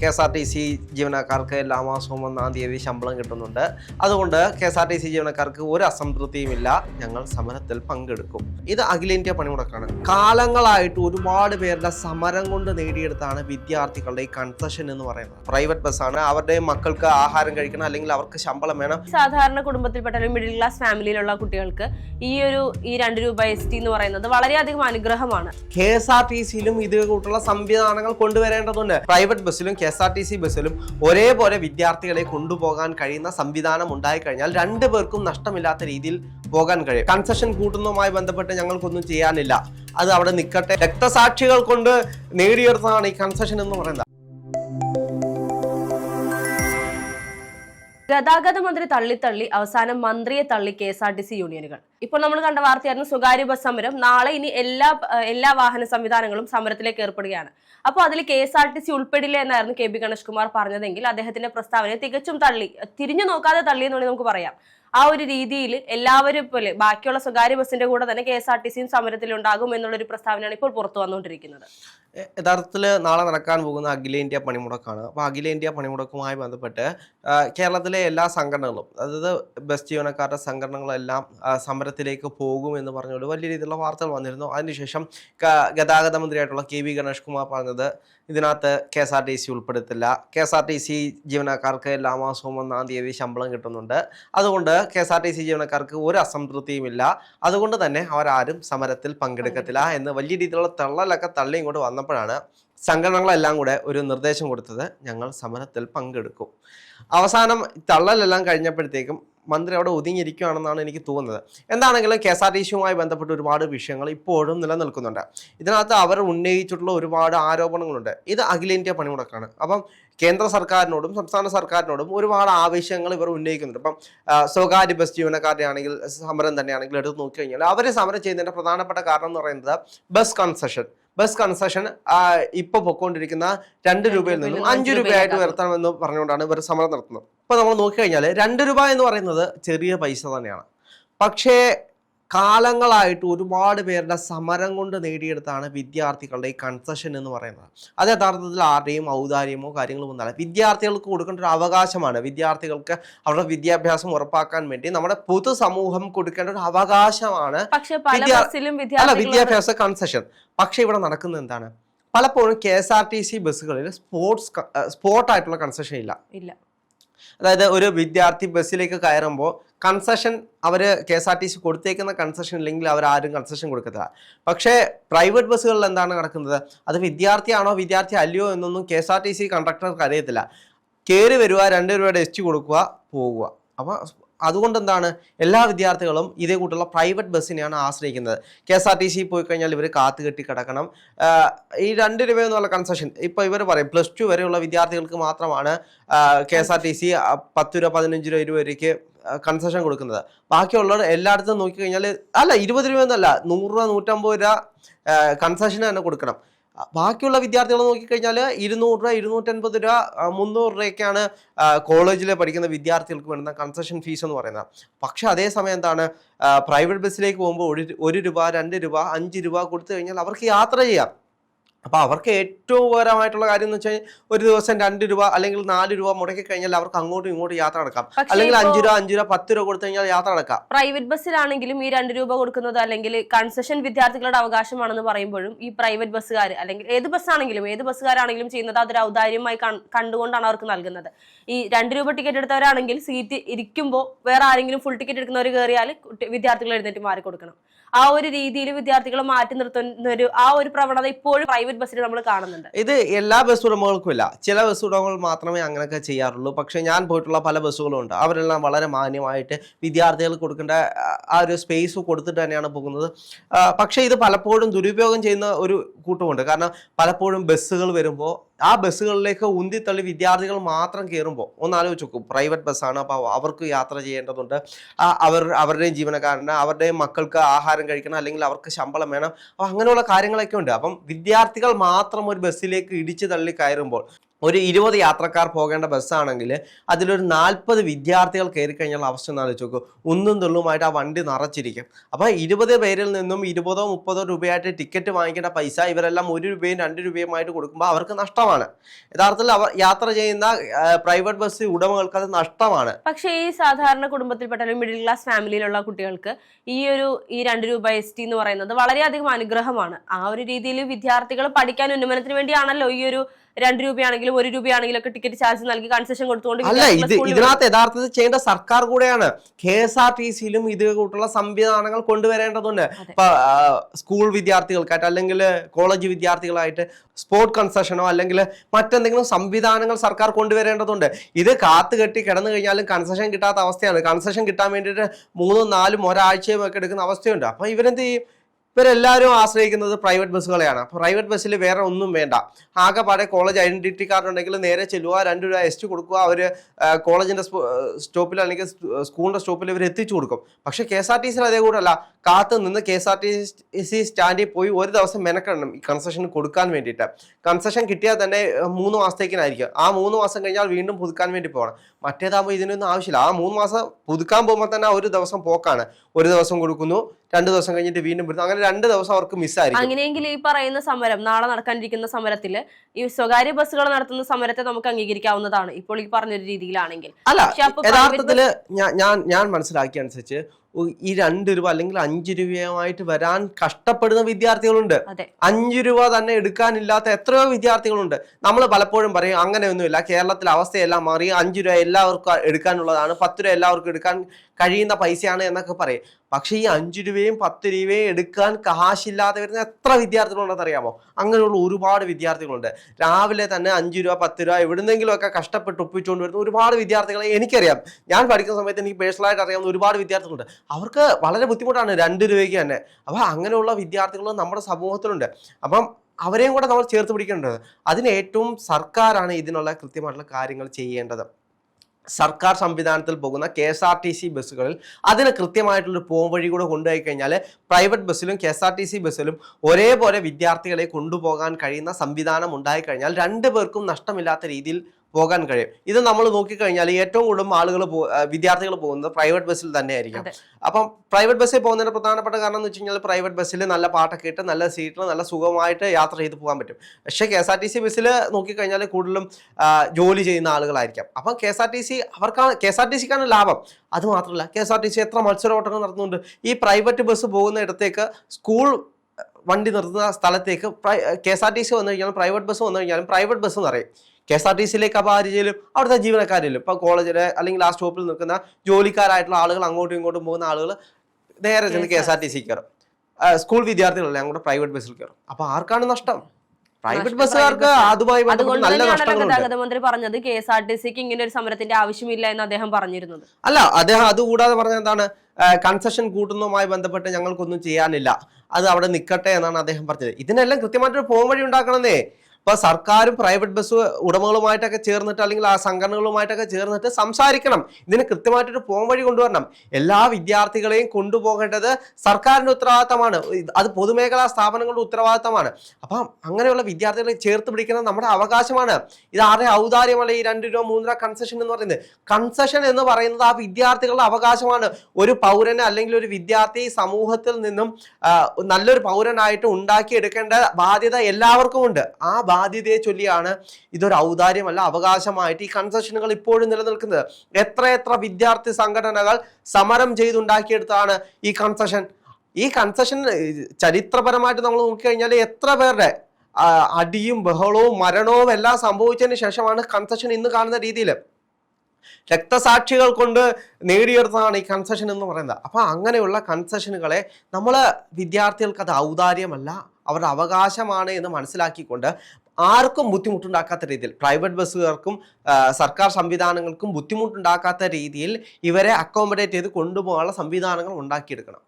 K S R T C ജീവനക്കാർക്ക് എല്ലാ മാസവും ഒന്നാം തീയതി ശമ്പളം കിട്ടുന്നുണ്ട്. അതുകൊണ്ട് K S R T C ജീവനക്കാർക്ക് ഒരു അസംതൃപ്തിയുമില്ല. ഞങ്ങൾ സമരത്തിൽ പങ്കെടുക്കും. ഇത് അഖിലേന്ത്യാ പണിമുടക്കാണ്. കാലങ്ങളായിട്ട് ഒരുപാട് പേരുടെ സമരം കൊണ്ട് നേടിയെടുത്താണ് വിദ്യാർത്ഥികളുടെ ഈ കൺസെഷൻ എന്ന് പറയുന്നത്. പ്രൈവറ്റ് ബസ്സാണ്. അവരുടെ മക്കൾക്ക് ആഹാരം കഴിക്കണം അല്ലെങ്കിൽ അവർക്ക് ശമ്പളം വേണം. സാധാരണ കുടുംബത്തിൽപ്പെട്ട മിഡിൽ ക്ലാസ് ഫാമിലിയിലുള്ള കുട്ടികൾക്ക് ഈ ഒരു ഈ രണ്ട് രൂപ എസ് ടി എന്ന് പറയുന്നത് വളരെയധികം അനുഗ്രഹമാണ്. കെ എസ് ആർ ടി സിയിലും ഇത് കൂട്ടുള്ള സംവിധാനങ്ങൾ കൊണ്ടുവരേണ്ടതുണ്ട്. Private ബസ്സിലും K S R T C ബസ്സിലും ഒരേപോലെ വിദ്യാർത്ഥികളെ കൊണ്ടുപോകാൻ കഴിയുന്ന സംവിധാനം ഉണ്ടായി കഴിഞ്ഞാൽ രണ്ടു പേർക്കും നഷ്ടമില്ലാത്ത രീതിയിൽ പോകാൻ കഴിയും. കൺസെഷൻ കൂട്ടുന്നതുമായി ബന്ധപ്പെട്ട് ഞങ്ങൾക്കൊന്നും ചെയ്യാനില്ല. അത് അവിടെ നിൽക്കട്ടെ. രക്തസാക്ഷികൾ കൊണ്ട് നേടിയെടുത്തതാണ് ഈ കൺസെഷൻ എന്ന് പറയുന്നത്. ഗതാഗത മന്ത്രി തള്ളിത്തള്ളി അവസാനം മന്ത്രിയെ തള്ളി K S R T C യൂണിയനുകൾ. ഇപ്പോൾ നമ്മൾ കണ്ട വാർത്തയായിരുന്നു സ്വകാര്യ ബസ് സമരം. നാളെ ഇനി എല്ലാ എല്ലാ വാഹന സംവിധാനങ്ങളും സമരത്തിലേക്ക് ഏർപ്പെടുകയാണ്. അപ്പോൾ അതിൽ K S R T C ഉൾപ്പെടില്ല എന്നായിരുന്നു കെ ബി ഗണേഷ് കുമാർ പറഞ്ഞതെങ്കിൽ അദ്ദേഹത്തിന്റെ പ്രസ്താവനയെ തികച്ചും തള്ളി തിരിഞ്ഞു നോക്കാതെ തള്ളി എന്ന് വേണമെങ്കിൽ നമുക്ക് പറയാം. ആ ഒരു രീതിയിൽ എല്ലാവരും പോലെ ബാക്കിയുള്ള സ്വകാര്യ ബസിന്റെ കൂടെ തന്നെ കെ എസ് ആർ ടി സിയും സമരത്തിലുണ്ടാകും എന്നുള്ളൊരു പ്രസ്താവനയാണ് ഇപ്പോൾ പുറത്തു വന്നുകൊണ്ടിരിക്കുന്നത്. യഥാർത്ഥത്തിൽ നാളെ നടക്കാൻ പോകുന്ന അഖിലേന്ത്യാ പണിമുടക്കാണ്. അപ്പോൾ അഖിലേന്ത്യാ പണിമുടക്കുമായി ബന്ധപ്പെട്ട് കേരളത്തിലെ എല്ലാ സംഘടനകളും അതായത് ബസ് ജീവനക്കാരുടെ സംഘടനകളെല്ലാം സമരത്തിലേക്ക് പോകുമെന്ന് പറഞ്ഞുകൊണ്ട് വലിയ രീതിയിലുള്ള വാർത്തകൾ വന്നിരുന്നു. അതിനുശേഷം ഗതാഗത മന്ത്രിയായിട്ടുള്ള കെ വി ഗണേഷ് കുമാർ പറഞ്ഞത് ഇതിനകത്ത് K S R T C ഉൾപ്പെടുത്തില്ല K S R T C ജീവനക്കാർക്ക് എല്ലാ മാസവും ഒന്നാം തീയതി ശമ്പളം കിട്ടുന്നുണ്ട്. അതുകൊണ്ട് K S R T C ജീവനക്കാർക്ക് ഒരു അസംതൃപ്തിയുമില്ല. അതുകൊണ്ട് തന്നെ അവരാരും സമരത്തിൽ പങ്കെടുക്കത്തില്ല എന്ന് വലിയ രീതിയിലുള്ള തള്ളലൊക്കെ തള്ളി ഇങ്ങോട്ട് വന്നപ്പോഴാണ് സംഘടനകളെല്ലാം കൂടെ ഒരു നിർദ്ദേശം കൊടുത്തത് ഞങ്ങൾ സമരത്തിൽ പങ്കെടുക്കും. അവസാനം തള്ളലെല്ലാം കഴിഞ്ഞപ്പോഴത്തേക്കും മന്ത്രി അവിടെ ഒതുങ്ങിയിരിക്കുകയാണെന്നാണ് എനിക്ക് തോന്നുന്നത്. എന്താണെങ്കിലും കെ എസ് ആർ ടി സിയുമായി ബന്ധപ്പെട്ട് ഒരുപാട് വിഷയങ്ങൾ ഇപ്പോഴും നിലനിൽക്കുന്നുണ്ട്. ഇതിനകത്ത് അവർ ഉന്നയിച്ചിട്ടുള്ള ഒരുപാട് ആരോപണങ്ങളുണ്ട്. ഇത് അഖിലേന്ത്യാ പണിമുടക്കാണ്. അപ്പം കേന്ദ്ര സർക്കാരിനോടും സംസ്ഥാന സർക്കാരിനോടും ഒരുപാട് ആവശ്യങ്ങൾ ഇവർ ഉന്നയിക്കുന്നുണ്ട്. ഇപ്പം സ്വകാര്യ ബസ് ജീവനക്കാരുടെ ആണെങ്കിൽ സമരം തന്നെയാണെങ്കിൽ എടുത്ത് നോക്കിക്കഴിഞ്ഞാൽ അവർ സമരം ചെയ്യുന്നതിന്റെ പ്രധാനപ്പെട്ട കാരണം എന്ന് പറയുന്നത് ബസ് കൺസെഷൻ. ബസ് കൺസെഷൻ ഇപ്പൊ പൊക്കോണ്ടിരിക്കുന്ന രണ്ട് രൂപയിൽ നിന്നും അഞ്ചു രൂപയായിട്ട് ഉയർത്തണമെന്ന് പറഞ്ഞുകൊണ്ടാണ് ഇവർ സമരം നടത്തുന്നത്. ഇപ്പൊ നമ്മൾ നോക്കിക്കഴിഞ്ഞാൽ രണ്ട് രൂപ എന്ന് പറയുന്നത് ചെറിയ പൈസ തന്നെയാണ്. പക്ഷേ കാലങ്ങളായിട്ട് ഒരുപാട് പേരുടെ സമരം കൊണ്ട് നേടിയെടുത്താണ് വിദ്യാർത്ഥികളുടെ ഈ കൺസെഷൻ എന്ന് പറയുന്നത്. അത് യഥാർത്ഥത്തിൽ ആരുടെയും ഔദാര്യമോ കാര്യങ്ങളോ ഒന്നല്ല വിദ്യാർത്ഥികൾക്ക് കൊടുക്കേണ്ട ഒരു അവകാശമാണ്. വിദ്യാർത്ഥികൾക്ക് അവരുടെ വിദ്യാഭ്യാസം ഉറപ്പാക്കാൻ വേണ്ടി നമ്മുടെ പൊതുസമൂഹം കൊടുക്കേണ്ട ഒരു അവകാശമാണ് അല്ല വിദ്യാഭ്യാസ കൺസെഷൻ പക്ഷെ ഇവിടെ നടക്കുന്നത് എന്താണ്? പലപ്പോഴും K S R T C ബസ്സുകളിൽ സ്പോർട്സ് സ്പോർട്ടായിട്ടുള്ള കൺസെഷൻ ഇല്ല. ഇല്ല. അതായത് ഒരു വിദ്യാർത്ഥി ബസ്സിലേക്ക് കയറുമ്പോൾ കൺസെഷൻ അവർ K S R T C കൊടുത്തേക്കുന്ന concession ഇല്ലെങ്കിൽ അവർ ആരും കൺസെഷൻ കൊടുക്കത്തില്ല. പക്ഷേ പ്രൈവറ്റ് ബസ്സുകളിൽ എന്താണ് നടക്കുന്നത്? അത് വിദ്യാർത്ഥിയാണോ വിദ്യാർത്ഥി അല്ലയോ എന്നൊന്നും K S R T C കണ്ടക്ടർക്ക് അറിയത്തില്ല. കയറി വരിക രണ്ട് രൂപയുടെ എസ് ടി കൊടുക്കുക പോവുക. അപ്പോൾ അതുകൊണ്ട് എന്താണ് എല്ലാ വിദ്യാർത്ഥികളും ഇതേ കൂട്ടുള്ള പ്രൈവറ്റ് ബസ്സിനെയാണ് ആശ്രയിക്കുന്നത്. K S R T C പോയി കഴിഞ്ഞാൽ ഇവർ കാത്തു കെട്ടി കിടക്കണം. ഈ രണ്ട് രൂപ എന്നുള്ള കൺസെഷൻ ഇപ്പോൾ ഇവർ പറയും പ്ലസ് ടു വരെയുള്ള വിദ്യാർത്ഥികൾക്ക് മാത്രമാണ് K S R T C പത്ത് രൂപ പതിനഞ്ച് രൂപ ഇരുപത് രൂപയ്ക്ക് കൺസെഷൻ കൊടുക്കുന്നത്. ബാക്കിയുള്ളവർ എല്ലായിടത്തും നോക്കിക്കഴിഞ്ഞാൽ അല്ല ഇരുപത് രൂപ എന്നല്ല നൂറ് രൂപ നൂറ്റമ്പത് രൂപ കൺസെഷൻ തന്നെ കൊടുക്കണം. ബാക്കിയുള്ള വിദ്യാർത്ഥികൾ നോക്കിക്കഴിഞ്ഞാൽ ഇരുന്നൂറ് രൂപ ഇരുന്നൂറ്റൻപത് രൂപ മുന്നൂറ് രൂപയ്ക്കാണ് കോളേജിൽ പഠിക്കുന്ന വിദ്യാർത്ഥികൾക്ക് വേണ്ടുന്ന കൺസെഷൻ ഫീസ് എന്ന് പറയുന്നത്. പക്ഷെ അതേസമയം എന്താണ് പ്രൈവറ്റ് ബസ്സിലേക്ക് പോകുമ്പോൾ ഒരു രൂപ രണ്ട് രൂപ അഞ്ച് രൂപ കൊടുത്തു കഴിഞ്ഞാൽ അവർക്ക് യാത്ര ചെയ്യാം. അപ്പോൾ അവർക്ക് ഏറ്റവും ഉപകാരമായിട്ടുള്ള കാര്യം എന്ന് വെച്ചാൽ ഒരു ദിവസം രണ്ട് രൂപ അല്ലെങ്കിൽ നാല് രൂപ മുടക്കി കഴിഞ്ഞാൽ അവർക്ക് അങ്ങോട്ടും ഇങ്ങോട്ടും യാത്ര നടക്കാം. അല്ലെങ്കിൽ അഞ്ചു രൂപ അഞ്ച് രൂപ പത്ത് രൂപ കൊടുത്തു കഴിഞ്ഞാൽ യാത്ര നടക്കാം. പ്രൈവറ്റ് ബസ്സിലാണെങ്കിലും ഈ രണ്ട് രൂപ കൊടുക്കുന്നത് അല്ലെങ്കിൽ കൺസെഷൻ വിദ്യാർത്ഥികളുടെ അവകാശമാണെന്ന് പറയുമ്പോഴും ഈ പ്രൈവറ്റ് ബസ്സുകാർ അല്ലെങ്കിൽ ഏത് ബസ്സാണെങ്കിലും ഏത് ബസ്സുകാരാണെങ്കിലും ചെയ്യുന്നത് അതൊരു ഔദാര്യമായി കണ്ടുകൊണ്ടാണ് അവർക്ക് നൽകുന്നത്. ഈ രണ്ട് രൂപ ടിക്കറ്റ് എടുത്തവരാണെങ്കിൽ സീറ്റ് ഇരിക്കുമ്പോൾ വേറെ ആരെങ്കിലും ഫുൾ ടിക്കറ്റ് എടുക്കുന്നവർ കയറിയാൽ വിദ്യാർത്ഥികൾ എഴുന്നേറ്റ് മാറി കൊടുക്കണം ആ ഒരു രീതിയിൽ വിദ്യാർത്ഥികളെ മാറ്റി നിർത്തുന്ന ഒരു ആ ഒരു പ്രവണത ഇപ്പോഴും പ്രൈവറ്റ് ബസ്സിൽ നമ്മൾ കാണുന്നുണ്ട്. ഇത് എല്ലാ ബസ് ഉടമകൾക്കും ഇല്ല. ചില ബസ് ഉടമകൾ മാത്രമേ അങ്ങനെയൊക്കെ ചെയ്യാറുള്ളൂ. പക്ഷേ ഞാൻ പോയിട്ടുള്ള പല ബസ്സുകളും ഉണ്ട്. അവരെല്ലാം വളരെ മാന്യമായിട്ട് വിദ്യാർത്ഥികൾക്ക് കൊടുക്കേണ്ട ആ, ഒരു സ്പേസ് കൊടുത്തിട്ട് തന്നെയാണ് പോകുന്നത്. പക്ഷേ ഇത് പലപ്പോഴും ദുരുപയോഗം ചെയ്യുന്ന ഒരു കൂട്ടമുണ്ട്. കാരണം പലപ്പോഴും ബസ്സുകൾ വരുമ്പോൾ ആ ബസ്സുകളിലേക്ക് ഉന്തിത്തള്ളി വിദ്യാർത്ഥികൾ മാത്രം കയറുമ്പോൾ ഒന്ന് ആലോചിച്ച് നോക്കും. പ്രൈവറ്റ് ബസ്സാണ് അപ്പോൾ അവർക്ക് യാത്ര ചെയ്യേണ്ടതുണ്ട്. അവർ അവരുടെയും ജീവനക്കാരന് അവരുടെയും മക്കൾക്ക് ആഹാരം കഴിക്കണം അല്ലെങ്കിൽ അവർക്ക് ശമ്പളം വേണം. അപ്പോൾ അങ്ങനെയുള്ള കാര്യങ്ങളൊക്കെ ഉണ്ട്. അപ്പം വിദ്യാർത്ഥികൾ മാത്രം ഒരു ബസ്സിലേക്ക് ഇടിച്ചു തള്ളി കയറുമ്പോൾ ഒരു ഇരുപത് യാത്രക്കാർ പോകേണ്ട ബസ്സാണെങ്കിൽ അതിലൊരു നാൽപ്പത് വിദ്യാർത്ഥികൾ കയറി കഴിഞ്ഞാൽ അവസ്ഥ ഒന്ന് ആലോചിച്ച് നോക്കൂ. ഒന്നും തുള്ളുമായിട്ട് ആ വണ്ടി നിറച്ചിരിക്കും. അപ്പോൾ ഇരുപത് പേരിൽ നിന്നും ഇരുപതോ മുപ്പതോ രൂപയായിട്ട് ടിക്കറ്റ് വാങ്ങിക്കേണ്ട പൈസ ഇവരെല്ലാം ഒരു രൂപയും രണ്ട് രൂപയുമായിട്ട് കൊടുക്കുമ്പോൾ അവർക്ക് നഷ്ടമാണ്. യഥാർത്ഥത്തിൽ അവർ യാത്ര ചെയ്യുന്ന പ്രൈവറ്റ് ബസ് ഉടമകൾക്ക് അത് നഷ്ടമാണ്. പക്ഷേ ഈ സാധാരണ കുടുംബത്തിൽപ്പെട്ട മിഡിൽ ക്ലാസ് ഫാമിലിയിലുള്ള കുട്ടികൾക്ക് ഈ ഒരു ഈ രണ്ട് രൂപ എസ് ടി എന്ന് പറയുന്നത് വളരെയധികം അനുഗ്രഹമാണ്. ആ ഒരു രീതിയിൽ വിദ്യാർത്ഥികൾ പഠിക്കാൻ ഉന്നമനത്തിന് വേണ്ടിയാണല്ലോ ഈ ഒരു രണ്ട് രൂപയാണെങ്കിലും ഒരു രൂപയാണെങ്കിലും ഒക്കെ ടിക്കറ്റ് ചാർജ് നൽകി കൺസെഷൻ കൊടുത്തുകൊണ്ട് അല്ല ഇത് ഇതിനകത്ത് യഥാർത്ഥത്തിൽ ചെയ്യേണ്ട സർക്കാർ കൂടെയാണ്. കെ എസ് ആർ ടി സിയിലും ഇത് കൂട്ടുള്ള സംവിധാനങ്ങൾ കൊണ്ടുവരേണ്ടതുണ്ട്. ഇപ്പൊ സ്കൂൾ വിദ്യാർത്ഥികൾക്കായിട്ട് അല്ലെങ്കിൽ കോളേജ് വിദ്യാർത്ഥികളായിട്ട് സ്പോർട് കൺസെഷനോ അല്ലെങ്കിൽ മറ്റെന്തെങ്കിലും സംവിധാനങ്ങൾ സർക്കാർ കൊണ്ടുവരേണ്ടതുണ്ട്. ഇത് കാത്തു കെട്ടി കിടന്നു കഴിഞ്ഞാലും കൺസെഷൻ കിട്ടാത്ത അവസ്ഥയാണ്. കൺസെഷൻ കിട്ടാൻ വേണ്ടിയിട്ട് മൂന്നും നാലും ഒരാഴ്ചയും ഒക്കെ എടുക്കുന്ന അവസ്ഥയുണ്ട്. അപ്പൊ ഇവരെന്ത് ചെയ്യും? ഇവരെല്ലാവരും ആശ്രയിക്കുന്നത് പ്രൈവറ്റ് ബസ്സുകളെയാണ് പ്രൈവറ്റ് ബസ്സിൽ വേറെ ഒന്നും വേണ്ട. ആകെ ആകെപ്പാടെ കോളേജ് ഐഡന്റിറ്റി കാർഡ് ഉണ്ടെങ്കിൽ നേരെ ചെല്ലുക രണ്ട് രൂപ എസ്റ്റ് കൊടുക്കുക അവർ കോളേജിന്റെ സ്റ്റോപ്പിൽ അല്ലെങ്കിൽ സ്കൂളിന്റെ സ്റ്റോപ്പിൽ ഇവർ എത്തിച്ചു കൊടുക്കും. പക്ഷേ കെ എസ് ആർ ടി സിയിൽ അതേ കൂടല്ല. കാത്ത് നിന്ന് K S R T C സ്റ്റാൻഡിൽ പോയി ഒരു ദിവസം മെനക്കെടണം ഈ കൺസെഷൻ കൊടുക്കാൻ വേണ്ടിയിട്ട്. കൺസെഷൻ കിട്ടിയാൽ തന്നെ മൂന്ന് മാസത്തേക്കിനായിരിക്കും. ആ മൂന്ന് മാസം കഴിഞ്ഞാൽ വീണ്ടും പുതുക്കാൻ വേണ്ടി പോകണം. മറ്റേതാകുമ്പോൾ ഇതിനൊന്നും ആവശ്യമില്ല. ആ മൂന്ന് മാസം പുതുക്കാൻ പോകുമ്പോൾ തന്നെ ഒരു ദിവസം പോക്കാണ്. ഒരു ദിവസം കൊടുക്കുന്നു രണ്ട് ദിവസം കഴിഞ്ഞിട്ട് വീണ്ടും വരുന്നു. അങ്ങനെ രണ്ട് ദിവസം അവർക്ക് മിസ്സായിരിക്കും. അങ്ങനെയെങ്കിൽ ഈ പറയുന്ന സമരം നാളെ നടക്കാനിരിക്കുന്ന സമരത്തിൽ ഈ സ്വകാര്യ ബസ്സുകൾ നടത്തുന്ന സമരത്തെ നമുക്ക് അംഗീകരിക്കാവുന്നതാണ്. ഇപ്പോൾ ഈ പറഞ്ഞ രീതിയിലാണെങ്കിൽ. അല്ല യഥാർത്ഥത്തിൽ ഞാൻ ഞാൻ മനസ്സിലാക്കിയ അനുസരിച്ച് ഈ രണ്ട് രൂപ അല്ലെങ്കിൽ അഞ്ച് രൂപയുമായിട്ട് വരാൻ കഷ്ടപ്പെടുന്ന വിദ്യാർത്ഥികളുണ്ട്. അഞ്ചു രൂപ തന്നെ എടുക്കാനില്ലാത്ത എത്രയോ വിദ്യാർത്ഥികളുണ്ട്. നമ്മൾ പലപ്പോഴും പറയും അങ്ങനെ ഒന്നുമില്ല കേരളത്തിലെ അവസ്ഥയെല്ലാം മാറി അഞ്ച് രൂപ എല്ലാവർക്കും എടുക്കാനുള്ളതാണ്. പത്ത് രൂപ എല്ലാവർക്കും എടുക്കാൻ കഴിയുന്ന പൈസയാണ് എന്നൊക്കെ പറയും. പക്ഷേ ഈ അഞ്ച് രൂപയും പത്ത് രൂപയും എടുക്കാൻ കാശില്ലാതെ വരുന്ന എത്ര വിദ്യാർത്ഥികളുണ്ടെന്ന് അറിയാമോ? അങ്ങനെയുള്ള ഒരുപാട് വിദ്യാർത്ഥികളുണ്ട്. രാവിലെ തന്നെ അഞ്ച് രൂപ പത്ത് രൂപ എവിടുന്നെങ്കിലുമൊക്കെ കഷ്ടപ്പെട്ട് ഒപ്പിച്ചുകൊണ്ട് വരുന്ന ഒരുപാട് വിദ്യാർത്ഥികളെ എനിക്കറിയാം. ഞാൻ പഠിക്കുന്ന സമയത്ത് എനിക്ക് പേഴ്സണലായിട്ട് അറിയാവുന്ന ഒരുപാട് വിദ്യാർത്ഥികളുണ്ട്. അവർക്ക് വളരെ ബുദ്ധിമുട്ടാണ് രണ്ട് രൂപയ്ക്ക് തന്നെ. അപ്പോൾ അങ്ങനെയുള്ള വിദ്യാർത്ഥികൾ നമ്മുടെ സമൂഹത്തിലുണ്ട്. അപ്പം അവരെയും കൂടെ നമ്മൾ ചേർത്ത് പിടിക്കേണ്ടത് അതിന് ഏറ്റവും സർക്കാരാണ് ഇതിനുള്ള കൃത്യമായിട്ടുള്ള കാര്യങ്ങൾ ചെയ്യേണ്ടത്. സർക്കാർ സംവിധാനത്തിൽ പോകുന്ന K S R T C ബസ്സുകളിൽ അതിന് കൃത്യമായിട്ടുള്ളൊരു പോംവഴി കൂടെ കൊണ്ടുപോയി കഴിഞ്ഞാൽ private ബസ്സിലും K S R T C ബസ്സിലും ഒരേപോലെ വിദ്യാർത്ഥികളെ കൊണ്ടുപോകാൻ കഴിയുന്ന സംവിധാനം ഉണ്ടായിക്കഴിഞ്ഞാൽ രണ്ടു പേർക്കും നഷ്ടമില്ലാത്ത രീതിയിൽ പോകാൻ കഴിയും. ഇത് നമ്മൾ നോക്കിക്കഴിഞ്ഞാൽ ഏറ്റവും കൂടുതൽ ആളുകൾ വിദ്യാർത്ഥികൾ പോകുന്നത് പ്രൈവറ്റ് ബസ്സിൽ തന്നെയായിരിക്കും. ആയിരിക്കും അപ്പം പ്രൈവറ്റ് ബസ്സിൽ പോകുന്നതിന് പ്രധാനപ്പെട്ട കാരണം എന്ന് വെച്ച് കഴിഞ്ഞാൽ പ്രൈവറ്റ് ബസ്സിൽ നല്ല പാട്ടൊക്കെ ഇട്ട് നല്ല സീറ്റിൽ നല്ല സുഖമായിട്ട് യാത്ര ചെയ്ത് പോകാൻ പറ്റും. പക്ഷേ K S R T C ബസ്സിൽ നോക്കിക്കഴിഞ്ഞാൽ കൂടുതലും ജോലി ചെയ്യുന്ന ആളുകളായിരിക്കാം. അപ്പം K S R T C അവർക്കാണ് കെ എസ് ആർ ടി സിക്കാണ് ലാഭം. അത് മാത്രമല്ല K S R T C എത്ര മത്സരോട്ടങ്ങൾ നടത്തുന്നുണ്ട്. ഈ പ്രൈവറ്റ് ബസ് പോകുന്ന ഇടത്തേക്ക് സ്കൂൾ വണ്ടി നിർത്തുന്ന സ്ഥലത്തേക്ക് K S R T C വന്നു കഴിഞ്ഞാലും പ്രൈവറ്റ് ബസ് വന്നു കഴിഞ്ഞാലും പ്രൈവറ്റ് ബസ് എന്ന് പറയും. കെ എസ് ആർ ടി സിയിലേക്ക് അപ്പോൾ ആര് അവിടുത്തെ ജീവനക്കാരിലും ഇപ്പോൾ കോളേജിലെ അല്ലെങ്കിൽ ആ സ്റ്റോപ്പിൽ നിൽക്കുന്ന ജോലിക്കാരായിട്ടുള്ള ആളുകൾ അങ്ങോട്ടും ഇങ്ങോട്ടും പോകുന്ന ആളുകൾ നേരെ ചെന്ന് K S R T C കയറും. സ്കൂൾ വിദ്യാർത്ഥികളല്ലേ അങ്ങോട്ട് പ്രൈവറ്റ് ബസ്സിൽ കയറും. അപ്പോൾ ആർക്കാണ് നഷ്ടം? പ്രൈവറ്റ് ബസ്സുകാർക്ക് അതുമായി അതുകൊണ്ട് തന്നെയാണല്ലോ ഗതാഗത മന്ത്രി പറഞ്ഞത് കെ എസ് ആർ ടി സിക്ക് ഇങ്ങനെ ഒരു സമരത്തിന്റെ ആവശ്യമില്ല എന്ന് അദ്ദേഹം പറഞ്ഞിരുന്നത്. അല്ല അദ്ദേഹം അതുകൂടാതെ പറഞ്ഞ എന്താണ്? കൺസെഷൻ കൂട്ടുന്നതുമായി ബന്ധപ്പെട്ട് ഞങ്ങൾക്കൊന്നും ചെയ്യാനില്ല. അത് അവിടെ നിൽക്കട്ടെ എന്നാണ് അദ്ദേഹം പറഞ്ഞത്. ഇതിനെല്ലാം കൃത്യമായിട്ടൊരു പോംവഴി ഉണ്ടാക്കണമെന്നേ. ഇപ്പൊ സർക്കാരും പ്രൈവറ്റ് ബസ് ഉടമകളുമായിട്ടൊക്കെ ചേർന്നിട്ട് അല്ലെങ്കിൽ ആ സംഘടനകളുമായിട്ടൊക്കെ ചേർന്നിട്ട് സംസാരിക്കണം. ഇതിന് കൃത്യമായിട്ടൊരു പോംവഴി കൊണ്ടുവരണം. എല്ലാ വിദ്യാർത്ഥികളെയും കൊണ്ടുപോകേണ്ടത് സർക്കാരിന്റെ ഉത്തരവാദിത്തമാണ്. അത് പൊതുമേഖലാ സ്ഥാപനങ്ങളുടെ ഉത്തരവാദിത്തമാണ്. അപ്പം അങ്ങനെയുള്ള വിദ്യാർത്ഥികളെ ചേർത്ത് പിടിക്കുന്നത് നമ്മുടെ അവകാശമാണ്. ഇത് ആരുടെ ഔദാര്യമല്ല ഈ രണ്ട് രൂപ മൂന്ന് രൂപ കൺസെഷൻ എന്ന് പറയുന്നത്. കൺസെഷൻ എന്ന് പറയുന്നത് ആ വിദ്യാർത്ഥികളുടെ അവകാശമാണ്. ഒരു പൗരന് അല്ലെങ്കിൽ ഒരു വിദ്യാർത്ഥി സമൂഹത്തിൽ നിന്നും നല്ലൊരു പൗരനായിട്ട് ഉണ്ടാക്കിയെടുക്കേണ്ട ബാധ്യത എല്ലാവർക്കും ഉണ്ട് ആ ബാധ്യതയെ ചൊല്ലിയാണ് ഇതൊരു ഔദാര്യമല്ല അവകാശമായിട്ട് ഈ കൺസെഷനുകൾ ഇപ്പോഴും നിലനിൽക്കുന്നത്. എത്രയെത്ര എത്ര വിദ്യാർത്ഥി സംഘടനകൾ സമരം ചെയ്തുണ്ടാക്കിയെടുത്താണ് ഈ കൺസെഷൻ ഈ കൺസെഷൻ ചരിത്രപരമായിട്ട് നമ്മൾ നോക്കിക്കഴിഞ്ഞാൽ എത്ര പേരുടെ അടിയും ബഹളവും മരണവും എല്ലാം സംഭവിച്ചതിന് ശേഷമാണ് കൺസെഷൻ ഇന്ന് കാണുന്ന രീതിയിൽ. രക്തസാക്ഷികൾ കൊണ്ട് നേടിയെടുത്തതാണ് ഈ കൺസെഷൻ എന്ന് പറയുന്നത്. അപ്പോൾ അങ്ങനെയുള്ള കൺസെഷനുകളെ നമ്മൾ വിദ്യാർത്ഥികൾക്ക് അത് ഔദാര്യമല്ല അവരുടെ അവകാശമാണ് എന്ന് മനസ്സിലാക്കിക്കൊണ്ട് ആർക്കും ബുദ്ധിമുട്ടുണ്ടാക്കാത്ത രീതിയിൽ പ്രൈവറ്റ് ബസ്സുകാർക്കും സർക്കാർ സംവിധാനങ്ങൾക്കും ബുദ്ധിമുട്ടുണ്ടാക്കാത്ത രീതിയിൽ ഇവരെ അക്കോമഡേറ്റ് ചെയ്ത് കൊണ്ടുപോകാനുള്ള സംവിധാനങ്ങൾ ഉണ്ടാക്കിയെടുക്കണം.